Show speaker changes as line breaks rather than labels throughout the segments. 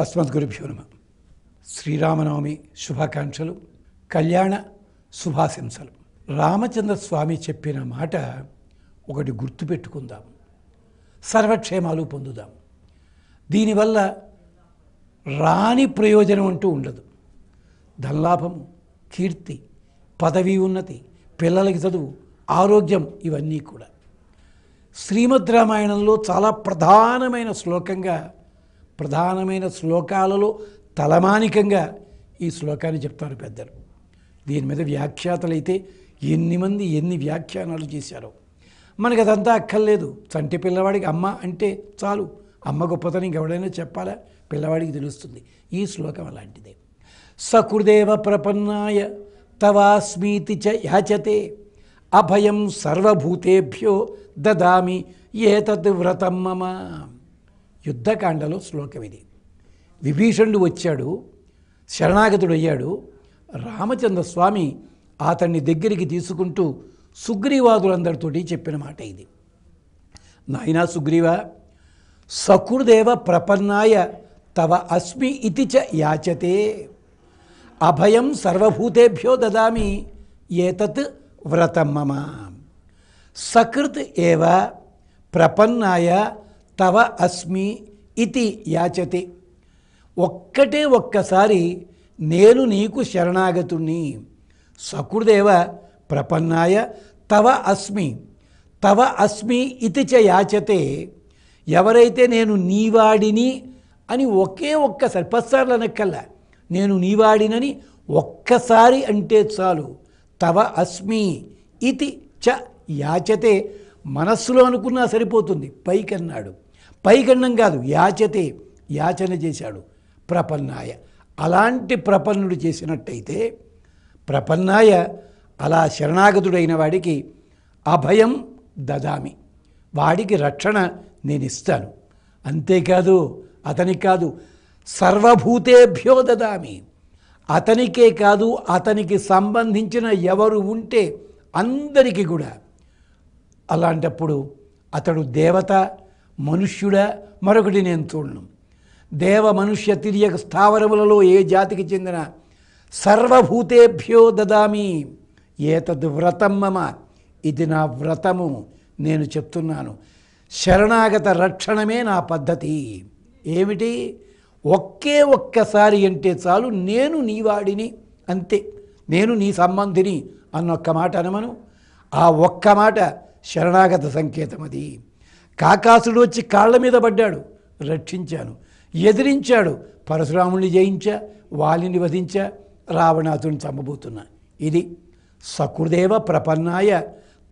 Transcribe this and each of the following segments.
అస్మద్గురుభ్యో నమ శ్రీరామనవమి శుభాకాంక్షలు కళ్యాణ శుభాశంసలు. రామచంద్ర స్వామి చెప్పిన మాట ఒకటి గుర్తుపెట్టుకుందాం. సర్వక్షేమాలు పొందుదాం. దీనివల్ల రాని ప్రయోజనం అంటూ ఉండదు. ధనలాభము కీర్తి పదవి ఉన్నతి పిల్లలకి చదువు ఆరోగ్యం ఇవన్నీ కూడా. శ్రీమద్ రామాయణంలో చాలా ప్రధానమైన శ్లోకంగా ప్రధానమైన శ్లోకాలలో తలమానికంగా ఈ శ్లోకాన్ని చెప్తారు పెద్దలు. దీని మీద వ్యాఖ్యాతలైతే ఎన్ని మంది ఎన్ని వ్యాఖ్యానాలు చేశారో. మనకి అదంతా అక్కర్లేదు. చంటి పిల్లవాడికి అమ్మ అంటే చాలు. అమ్మ గొప్పతనం ఎవడైనా చెప్పాలా? పిల్లవాడికి తెలుస్తుంది. ఈ శ్లోకం అలాంటిదే. సకృదేవ ప్రపన్నాయ తవాస్మీతి చ యాచతే. అభయం సర్వభూతేభ్యో దదామి ఏతద్ వ్రతం మమ. యుద్ధకాండలో శ్లోకం ఇది. విభీషణుడు వచ్చాడు శరణాగతుడు అయ్యాడు రామచంద్ర స్వామి అతన్ని దగ్గరికి తీసుకుంటూ సుగ్రీవాదులందరితోటి చెప్పిన మాట ఇది. నాయనా సుగ్రీవ సకృదేవ ప్రపన్నాయ తవ అస్మి ఇది చ యాచతే. అభయం సర్వభూతేభ్యో దదామి ఏతత్ వ్రతం మమ సకృత్ ఏవ ప్రపన్నాయ తవ అస్మి ఇది యాచతే. ఒక్కటే ఒక్కసారి నేను నీకు శరణాగతుణ్ణి. సకురుదేవ ప్రపన్నాయ తవ అస్మి. తవ అస్మి ఇతి చ యాచతే. ఎవరైతే నేను నీవాడిని అని ఒకే ఒక్కసారి పదిసార్లు అనక్కల్లా నేను నీవాడినని ఒక్కసారి అంటే చాలు. తవ అస్మి ఇతి చ యాచతే. మనస్సులో అనుకున్నా సరిపోతుంది పైకన్నాడు. పైకన్నం కాదు యాచతే యాచన చేశాడు. ప్రపన్నాయ. అలాంటి ప్రపన్నుడు చేసినట్టయితే ప్రపన్నాయ అలా శరణాగతుడైన వాడికి అభయం దదామి. వాడికి రక్షణ నేను ఇస్తాను అంతేకాదు అతనికి కాదు సర్వభూతేభ్యో దదామి. అతనికే కాదు అతనికి సంబంధించిన ఎవరు ఉంటే అందరికీ కూడా అలాంటప్పుడు అతడు దేవత మనుష్యుడా మరొకటి నేను చూడను. దేవ మనుష్య తిరియక స్థావరములలో ఏ జాతికి చెందిన సర్వభూతేభ్యో దదామి ఏతద్ వ్రతం మమ ఇది నా వ్రతము నేను చెప్తున్నాను. శరణాగత రక్షణమే నా పద్ధతి. ఏమిటి? ఒకే ఒక్కసారి అంటే చాలు నేను నీవాడిని అంతే. నేను నీ సంబంధిని అన్న ఒక్క మాట అనమను. ఆ ఒక్క మాట శరణాగత సంకేతం అది కాకాసుడు వచ్చి కాళ్ళ మీద పడ్డాడు. రక్షించాను. ఎదిరించాడు. పరశురాముని జయించా వాలిని వధించా రావణాసుని చంపబోతున్నా. ఇది సకృదేవ ప్రపన్నాయ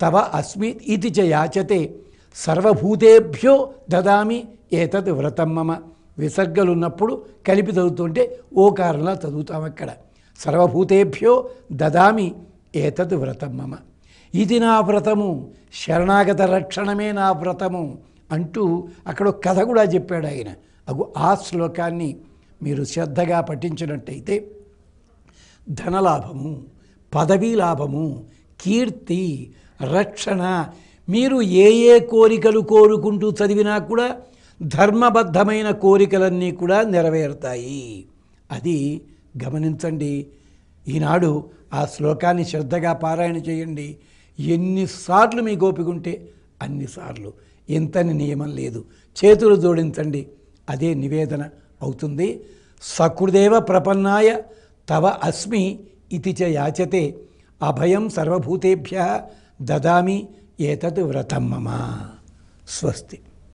తవ అస్మి ఇది చ యాచతే. సర్వభూతేభ్యో దదామి ఏతత్ వ్రతం మమ. విసర్గలు ఉన్నప్పుడు కలిపి చదువుతుంటే ఓ కారణంలా చదువుతాం అక్కడ. సర్వభూతేభ్యో దదామి ఏతత్ వ్రతం మమ. ఇది నా వ్రతము శరణాగత రక్షణమే నా వ్రతము అంటూ అక్కడ కథ కూడా చెప్పాడు ఆయన. అగు ఆ శ్లోకాన్ని మీరు శ్రద్ధగా పఠించినట్టయితే ధనలాభము పదవీ లాభము కీర్తి రక్షణ మీరు ఏ ఏ కోరికలు కోరుకుంటూ చదివినా కూడా ధర్మబద్ధమైన కోరికలన్నీ కూడా నెరవేరుతాయి. అది గమనించండి. ఈనాడు ఆ శ్లోకాన్ని శ్రద్ధగా పారాయణ చేయండి. ఎన్నిసార్లు మీ గోపికుంటే అన్నిసార్లు. ఇంతని నియమం లేదు. చేతులు జోడించండి. అదే నివేదన అవుతుంది. సకృదేవ ప్రపన్నాయ తవ అస్మి ఇది చ యాచతే. అభయం సర్వభూతేభ్య దదామి ఏతత్ వ్రతం మమ. స్వస్తి.